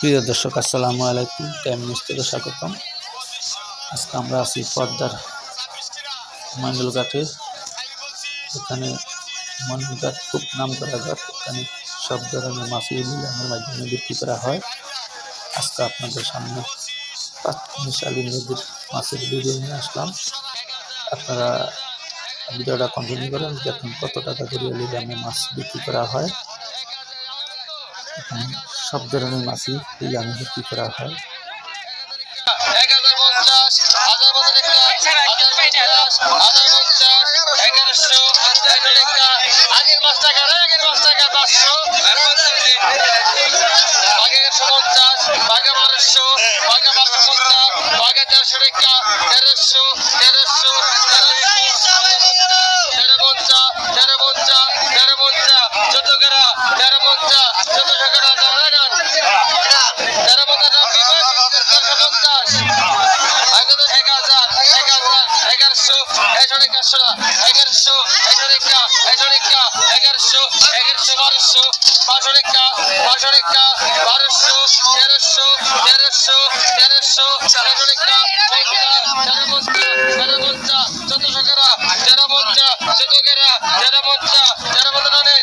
প্রিয় দর্শক, আসসালামু আলাইকুম। টাইম নিউজ থেকে স্বাগতম। আজকে আমরা আছি পদ্মার মঙ্গলঘাটে এখানে মঙ্গলঘাট খুব নাম করা ঘাট। এখানে সব ধরনের মাছের নিলামের মাধ্যমে বিক্রি করা হয়। আজকে আপনাদের সামনে মিশালি নদীর মাছের ভিডিও নিয়ে আসলাম। আপনারা ভিডিওটা কন্টিনিউ করেন, দেখুন কত টাকা করে নিলামে মাছ বিক্রি করা হয়। সব ধরনের মাছই আমি বিক্রি করা হয় এগারোশো আগের পাঁচ টাকা আগের পাঁচ টাকা পাঁচশো এগারোশো এগারোশো এগারোশো এগারোশো এগারোশো বারোশো পাঁচশো রেখা পাঁচশো রেখা বারোশো তেরোশো তেরোশো তেরোশো তেরোশো রেখা তেরো পঞ্চা তেরো পঞ্চা চোদ্দশো কেরা তেরো পঞ্চা চোদ্দ কেরা তেরো পঞ্চা তেরো পঞ্চা টানে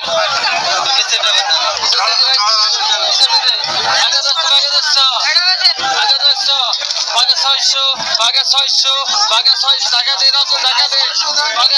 ছয়শো বাঘা ছয়শো টাকা দে নতুন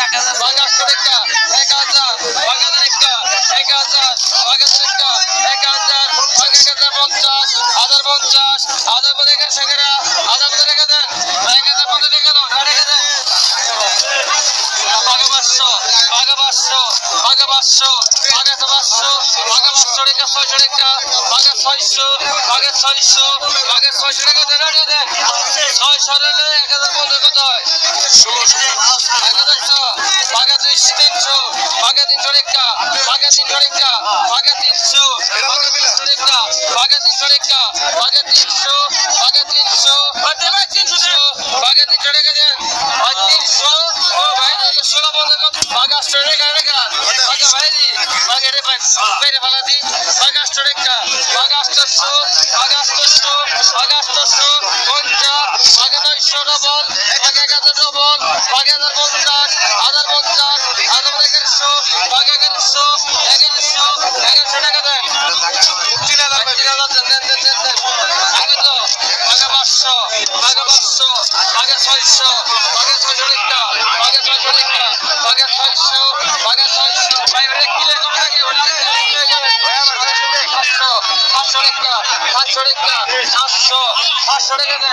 ছয়শো পঞ্চাশ সামনে কালো সামনের একটা ছয়শো পঞ্চাশ ভ্যাকসিন ডাল ছয়শো পঞ্চাশ সামনের একটা ছয়শো পঞ্চাশ এটা কি বলল নিচ্ছে সামনের একটা ছয়শো পঞ্চাশ সাতশো কেরা সামনের একটা সাতশো কেরা সামনের একটা সাতশো কেরা ছয়শো পঞ্চাশ ছয় পঞ্চাশ ডাল দিতে ভালো করে ভা ছয় পঞ্চাশ সাতশো কেরা গেল আগস্টশো আগস্টের একটা আগস্টের একটা রেখে রেখে আগস্টের একটা এক হাজার বাগানের একটা এক হাজার বাগানের এক হাজার এক হাজার পঞ্চাশ হাজার পঞ্চাশ হাজার পঞ্চাশ এগারোশো কেরা হাজার পঞ্চাশ রেখে দেন এক হাজার পঞ্চাশ রেখে দাও রেখে দেন বাঘা পাঁচশো বাঘা পাঁচশো বাঘা পাঁচশো বাঘা পাঁচশো বাঘা পাঁচশো রেখা ছয়শো রেখা ছয়শো বাঘা ছয়শো বাঘা ছয়শো রেখা দেন রেখে দেন ছয়শো এক হাজার পনেরো কত হয় বাঘা তিনশো বাঘা তিনশো রেখা বাঘা তিনশো রেখা বাঘা তিনশো বাঘা তিনশো বাঘা তিনশো বাঘা তিনশো রেখা দেন আর তিনশো ও ভাই ষোলো পনেরো বাঘা আষ্ট রেখা রেখা বাঘা ভাইরি বাঘা রে ভাই বেড়ে ফেলা দি বাঘা পাঁচশো বাঘা পাঁচশো বাঘা ছয়শো বাঘা ছয়শো রেখা বাঘা ছয়শো রেখা বাঘা ছয়শো বাঘা ছয়শো। ওটা কিলো কম থাকে পাঁচশো পাঁচশো রেখা সাতশো রেখা